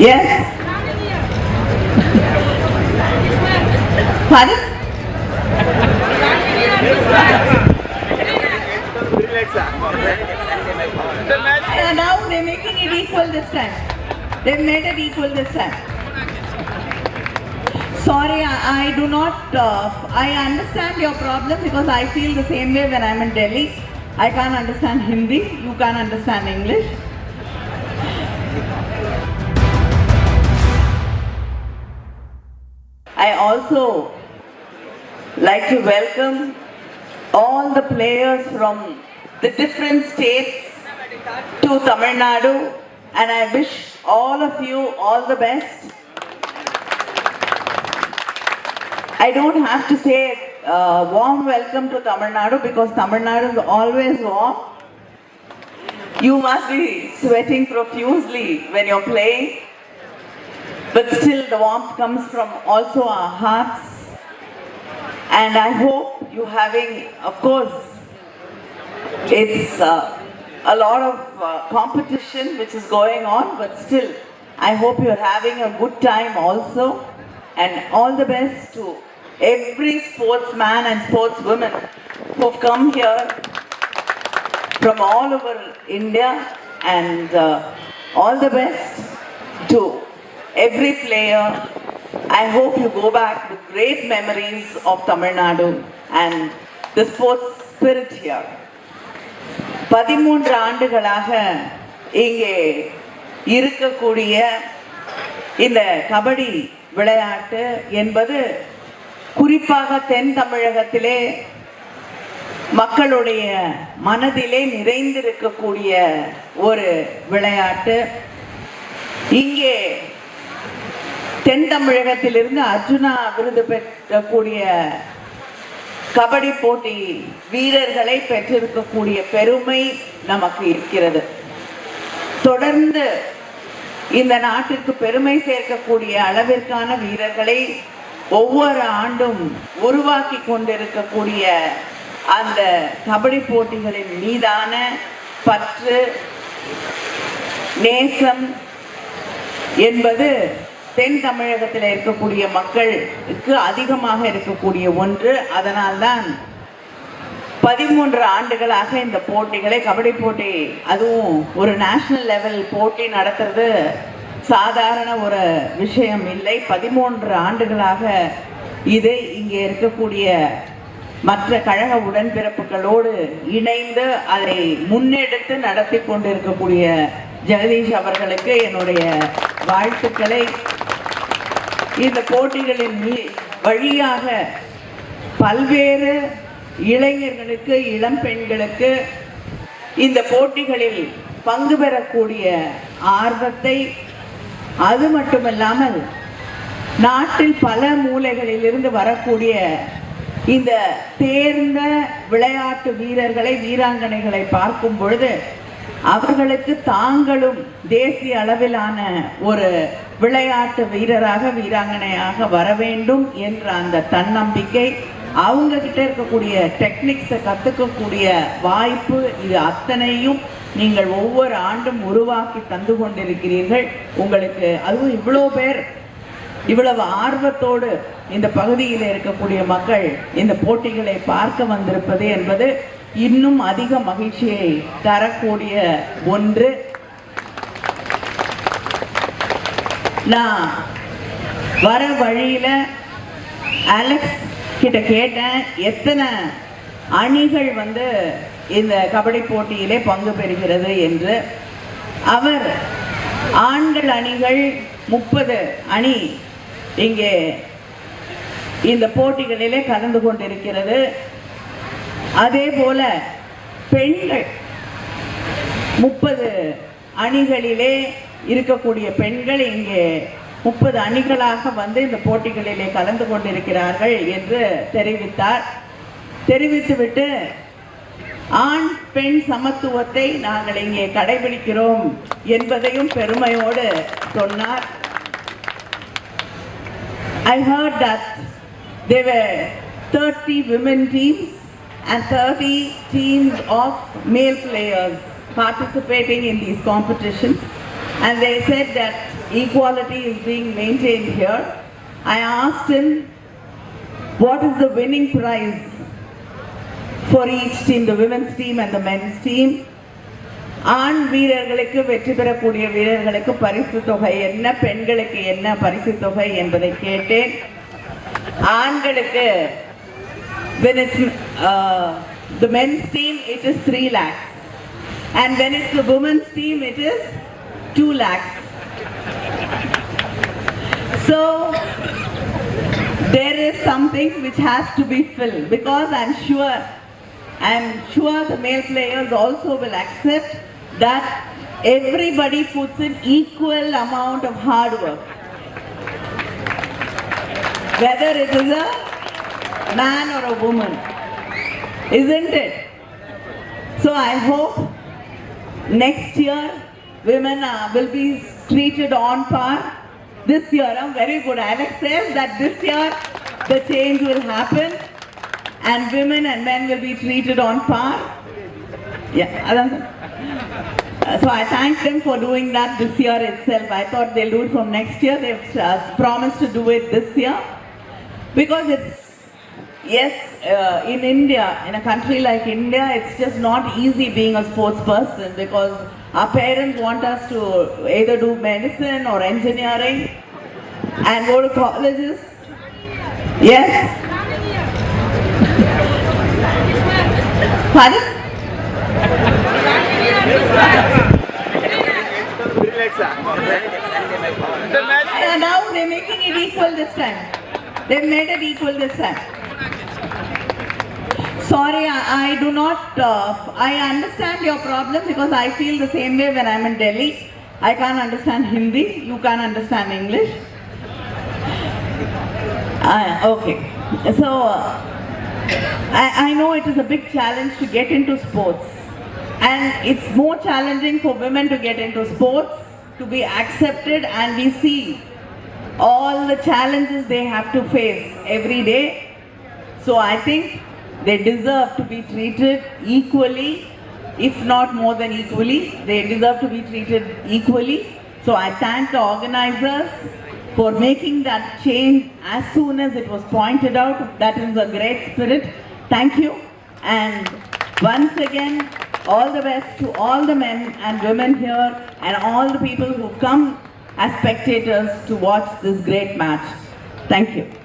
Yes? Pardon? Uh, now they're making it equal this time. They've made it equal this time. Sorry, I, I do not. Uh, I understand your problem because I feel the same way when I'm in Delhi. I can't understand Hindi. You can't understand English. I also like to welcome all the players from the different states to Tamil Nadu and I wish all of you all the best. I don't have to say uh, warm welcome to Tamil Nadu because Tamil Nadu is always warm. You must be sweating profusely when you're playing, but still the warmth comes from also our hearts. And I hope you having, of course, it's uh, a lot of uh, competition which is going on, but still, I hope you're having a good time also. And all the best to every sportsman and sportswoman who've come here from all over India. And uh, all the best to every player. I hope you go back with great memories of Tamil Nadu and the sports spirit here. பதிமூன்று ஆண்டுகளாக இங்கே இருக்கக்கூடிய இந்த கபடி விளையாட்டு என்பது குறிப்பாக தென் தமிழகத்திலே மக்களுடைய மனதிலே நிறைந்திருக்கக்கூடிய ஒரு விளையாட்டு இங்கே தென் தமிழகத்திலிருந்து அர்ஜுனா விருது பெற்றக்கூடிய கபடி போட்டி வீரர்களை பெற்றிருக்கக்கூடிய பெருமை நமக்கு இருக்கிறது. தொடர்ந்து இந்த நாட்டிற்கு பெருமை சேர்க்கக்கூடிய அளவிற்கான வீரர்களை ஒவ்வொரு ஆண்டும் உருவாக்கி கொண்டிருக்கக்கூடிய அந்த கபடி போட்டிகளின் மீதான பற்று நேசம் என்பது தென் தமிழகத்தில் இருக்கக்கூடிய மக்களுக்கு அதிகமாக இருக்கக்கூடிய ஒன்று. அதனால்தான் பதிமூன்று ஆண்டுகளாக இந்த போட்டிகளை கபடி போட்டி அதுவும் ஒரு நேஷனல் லெவல் போட்டி நடத்துறது சாதாரண ஒரு விஷயம் இல்லை. பதிமூன்று ஆண்டுகளாக இது இங்கே இருக்கக்கூடிய மற்ற கழக உடன்பிறப்புகளோடு இணைந்து அதை முன்னெடுத்து நடத்தி கொண்டிருக்கக்கூடிய ஜெகதீஷ் அவர்களுக்கு என்னுடைய வாழ்த்துக்களை. இந்த போட்டிகளின் வழியாக பல்வேறு இளைஞர்களுக்கு இளம் பெண்களுக்கு இந்த போட்டிகளில் பங்கு பெறக்கூடிய ஆர்வத்தை அது மட்டுமல்லாமல் நாட்டில் பல மூலைகளிலிருந்து வரக்கூடிய இந்த தேர்ந்த விளையாட்டு வீரர்களை வீராங்கனைகளை பார்க்கும் பொழுது அவர்களுக்கு தாங்களும் தேசிய அளவிலான ஒரு விளையாட்டு வீரராக வீராங்கனையாக வர வேண்டும் என்ற அந்த தன்னம்பிக்கை அவங்க கிட்ட இருக்கக்கூடிய டெக்னிக்ஸை கற்றுக்கக்கூடிய வாய்ப்பு இது அத்தனையும் நீங்கள் ஒவ்வொரு ஆண்டும் உருவாக்கி தந்து கொண்டிருக்கிறீர்கள். உங்களுக்கு அதுவும் இவ்வளோ பேர் இவ்வளவு ஆர்வத்தோடு இந்த பகுதியில் இருக்கக்கூடிய மக்கள் இந்த போட்டிகளை பார்க்க வந்திருப்பது என்பது இன்னும் அதிக மகிழ்ச்சியை தரக்கூடிய ஒன்று. நான் வர வழியில அலெக்ஸ் கிட்ட கேட்டேன் எத்தனை அணிகள் வந்து இந்த கபடி போட்டியிலே பங்கு பெறுகிறது என்று. அவர் ஆண்கள் அணிகள் முப்பது அணி இங்கே இந்த போட்டிகளிலே கலந்து கொண்டிருக்கிறது. அதே போல பெண்கள் முப்பது அணிகளிலே இருக்கக்கூடிய பெண்கள் இங்கே முப்பது அணிகளாக வந்து இந்த போட்டிகளிலே கலந்து கொண்டிருக்கிறார்கள் என்று தெரிவித்தார் தெரிவித்துவிட்டு ஆண் பெண் சமத்துவத்தை நாங்கள் இங்கே கடைபிடிக்கிறோம் என்பதையும் பெருமையோடு சொன்னார் I heard that there were 30 women teams and 30 teams of male players participating in these competitions. And they said that equality is being maintained here. I asked him, what is the winning prize for each team, the women's team and the men's team? ஆண் வீரர்களுக்கு வெற்றி பெறக்கூடிய வீரர்களுக்கு பரிசு தொகை என்ன பெண்களுக்கு என்ன பரிசு தொகை என்பதை கேட்டேன் ஆண்களுக்கு when it's uh, the men's team it is 3 lakhs and when it's the women's team it is 2 lakhs. So there is something which has to be filled because i'm sure i'm sure the male players also will accept that everybody puts in equal amount of hard work. Whether it is a man or a woman isn't it? So i hope next year women uh, will be treated on par. This year, I'm very good. Alex says that this year the change will happen and women and men will be treated on par. Yeah, uh, so I thank them for doing that this year itself. I thought they'll do it from next year. They've uh, promised to do it this year because it's yes uh, in india in a country like india it's just not easy being a sports person because our parents want us to either do medicine or engineering and go to colleges yes pardon And now they're making it equal this time. They've made it equal this time. Sorry, I, I do not, uh, I understand your problem because I feel the same way when I'm in Delhi. I can't understand Hindi, you can't understand English. Uh, okay, so uh, I, I know it is a big challenge to get into sports. And it's more challenging for women to get into sports, to be accepted, and we see all the challenges they have to face every day. So I think they deserve to be treated equally, if not more than equally. They deserve to be treated equally. So I thank the organizers for making that change as soon as it was pointed out. That is a great spirit. Thank you. And once again, all the best to all the men and women here and all the people who've come as spectators to watch this great match. Thank you.